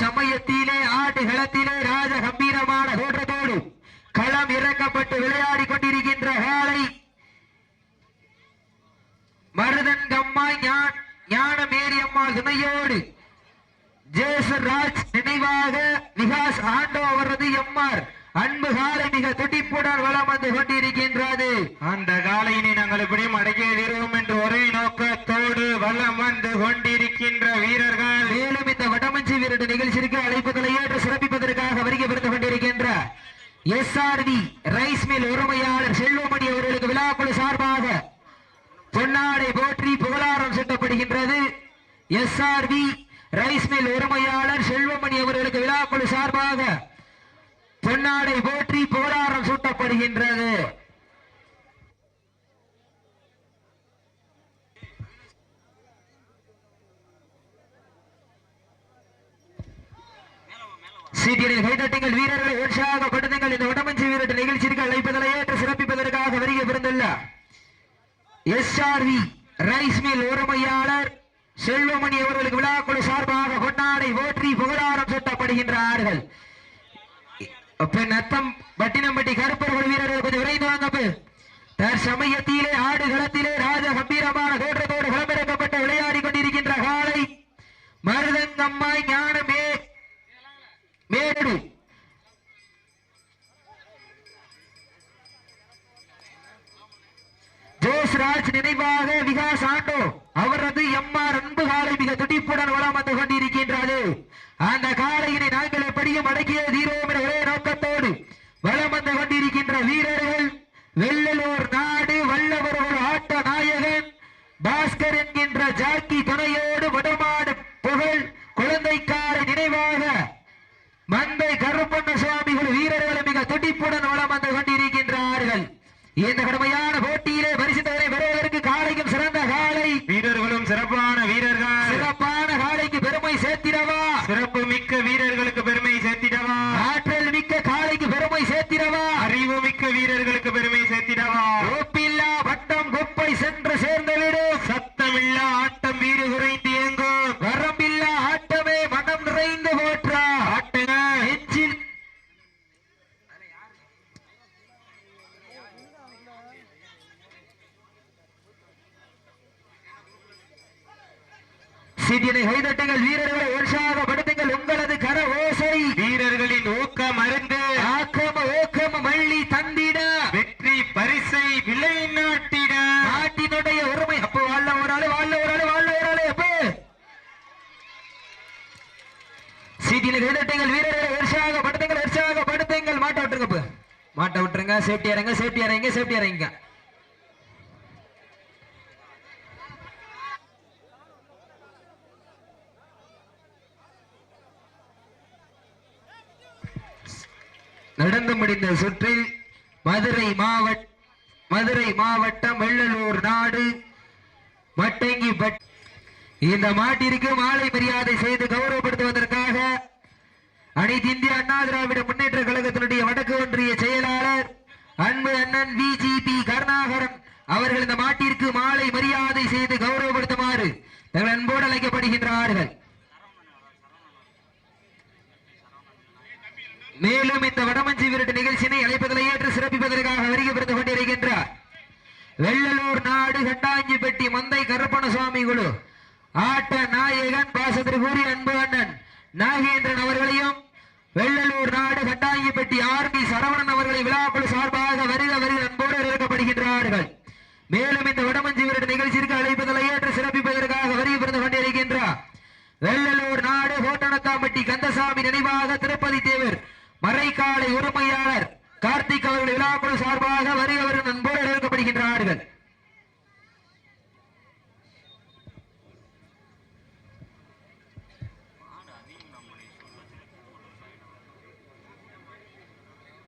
சமயத்திலே ஆட்டு களத்திலே ராஜ கம்பீரமான தோற்றத்தோடு களம் இறக்கப்பட்டு விளையாடி கொண்டிருக்கின்ற காலை மருதன் கம்மாய் ஞான் ஞானமேரியம்மாள் துணையோடு ஜேசன் ராஜ் நினைவாக விகாஸ் ஆண்டோ அவரது எம்ஆர் அன்பு காலை மிக துடிப்புடன் வளம் வந்து கொண்டிருக்கின்றது. அந்த காலையினை நாங்கள் எப்படியும் அடக்கிய என்று ஒரே நோக்கத்தோடு வளம் வந்து கொண்டிருக்கின்ற வீரர்கள் மேலும் இந்த வடமஞ்சி வீரர் நிகழ்ச்சிக்கு அழைப்புகளை ஏற்று சிறப்பிப்பதற்காக வருகப்படுத்திக் கொண்டிருக்கின்ற S R V rice mill உரிமையாளர் செல்வமணி அவர்களுக்கு விழாக்குழு சார்பாக பொன்னாடை போற்றி புகழாரம் சூட்டப்படுகின்றது. வி ரைஸ் மில் உரிமையாளர் செல்வமணி அவர்களுக்கு விழாக்குழு சார்பாக பொன்னாடை போற்றி புகழாரம் சூட்டப்படுகின்றது. சீட்டியரில் கைதட்டுங்கள் வீரர்களை உற்சாக கொடுத்துங்கள் இந்த வடமஞ்சி வீரர் நிகழ்ச்சிக்கு அழைப்பதனை ஏற்று சிறப்பிப்பதற்காக வருகை பிறந்துள்ள எஸ்ஆர்வி ரைஸ் மில் உரிமையாளர் செல்வமணி அவர்களுக்கு விழாக்குழு சார்பாக கொண்டாடை ஓற்றி புகழாரம் சூட்டப்படுகின்றார்கள். நத்தம் பட்டினம்பட்டி கருப்பர்கள் வீரர்கள் கொஞ்சம் விரைந்து வாங்க தற்சமயத்திலே ஆடுகளத்திலே ராஜ கம்பீரமான தோற்றத்தோடு களமிறக்கப்பட்டு விளையாடி கொண்டிருக்கின்ற காலை மருதங்கம்மாய் ஞானமே மேடு ராஜ் நினைவாக விகாஸ் ஆண்டோ அவரது எம்ஆர் அன்பு காலை மிக துடிப்புடன் வளம் வந்து கொண்டிருக்கின்றது அந்த காலையினை நாங்கள் எப்படியும் அடக்கிய தீரோம் என்ற ஒரே நோக்கத்தோடு வளம் வந்து கொண்டிருக்கின்ற வீரர்கள் வெள்ள நாடு வல்லவர் ஒரு ஆட்ட நாயகன் பாஸ்கர் என்கின்ற ஜாக்கி துணையோடு வடமாடு புகழ் குழந்தைக்காரை நினைவாக மந்தை கருப்பண்ண சுவாமிகள் வீரர்கள் மிக துடிப்புடன் வளம் வந்து கொண்டிருக்கின்றார்கள் இந்த கடுமையான போட்டியிலே பரிசுத்தவரை பெறுவதற்கு காலைக்கும் சிறந்த காலை வீரர்களும் சிறப்பான வீரர்கள் சிறப்பான காலைக்கு பெருமை சேர்த்திடவா சிறப்பு மிக்க வீரர்களுக்கு பெருமை சேர்த்திடவா ஆற்றல் மிக்க காலைக்கு பெருமை சேர்த்திடவா அறிவு மிக்க வீரர்களுக்கு பெருமை சேர்த்திடவா? ஒப்பில்லா வட்டம் குப்பை சென்று சேர்ந்து விடும் சத்தமில்லா ஆட்டம் வீடு குறைந்து இயங்கும் வரம்பில்லா ஆட்டமே மனம் நிறைந்து போற்றா. ஆட்டுங்க சீட்டினை கைதட்டுங்கள் வீரர்களை உற்சாகப்படுத்துங்கள். உங்களது கர ஓசை வீரர்களின் ஊக்கம் அருந்து. ஆக்கம கைதட்டுங்கள் வீரர்களை மாட்ட விட்டுருங்க மாட்ட விட்டுருங்க சேஃப்டி இறங்க சேஃப்டி இறங்க சேஃப்டி இறங்க. நடந்து முடிந்த சுற்றில் மதுரை மாவட்ட மதுரை மாவட்டம் வெள்ளலூர் நாடு மட்டங்கி பட் இந்த மாட்டிற்கு மாலை மரியாதை செய்து கௌரவப்படுத்துவதற்காக அனைத்து இந்திய அண்ணா திராவிட முன்னேற்ற கழகத்தினுடைய வடக்கு ஒன்றிய செயலாளர் அன்பு அண்ணன் விஜிபி கருணாகரன் அவர்கள் இந்த மாட்டிற்கு மாலை மரியாதை செய்து கௌரவப்படுத்துமாறு தங்கள் அன்போடு அழைக்கப்படுகின்றார்கள். மேலும் இந்த வடமஞ்சி விரட்டு நிகழ்ச்சியினை அழைப்பதில் ஏற்று சிறப்பிப்பதற்காக வருகை கொண்டிருக்கின்றார். வெள்ளலூர் நாடு கட்டாஞ்சிப்பட்டி மந்தை கருப்பண சுவாமி குழு. ஆட்ட நாயகன் பாசத்திற்குரிய அன்பு அண்ணன் நாகேந்திரன் அவர்களையும் வெள்ளலூர் நாடு கட்டாஞ்சிப்பட்டி ஆர்மி சரவணன் அவர்களை விழாக்கள் சார்பாக வருக வருக அன்போடு வரவேற்கப்படுகின்றார்கள். மேலும் இந்த வடமஞ்சி விரட்டு நிகழ்ச்சிக்கு அழைப்பதில் ஏற்று சிறப்பிப்பதற்காக வருகை பிறந்து கொண்டிருக்கின்றார் வெள்ளலூர் நாடு கோட்டணத்தாம்பட்டி கந்தசாமி நினைவாக திருப்பதி தேவர் மறைக்காலை உரிமையாளர் கார்த்திக் அவர்கள் விழாக்குழு சார்பாக வருகை வரும் அன்போடு வரவேற்கப்படுகின்றார்கள்.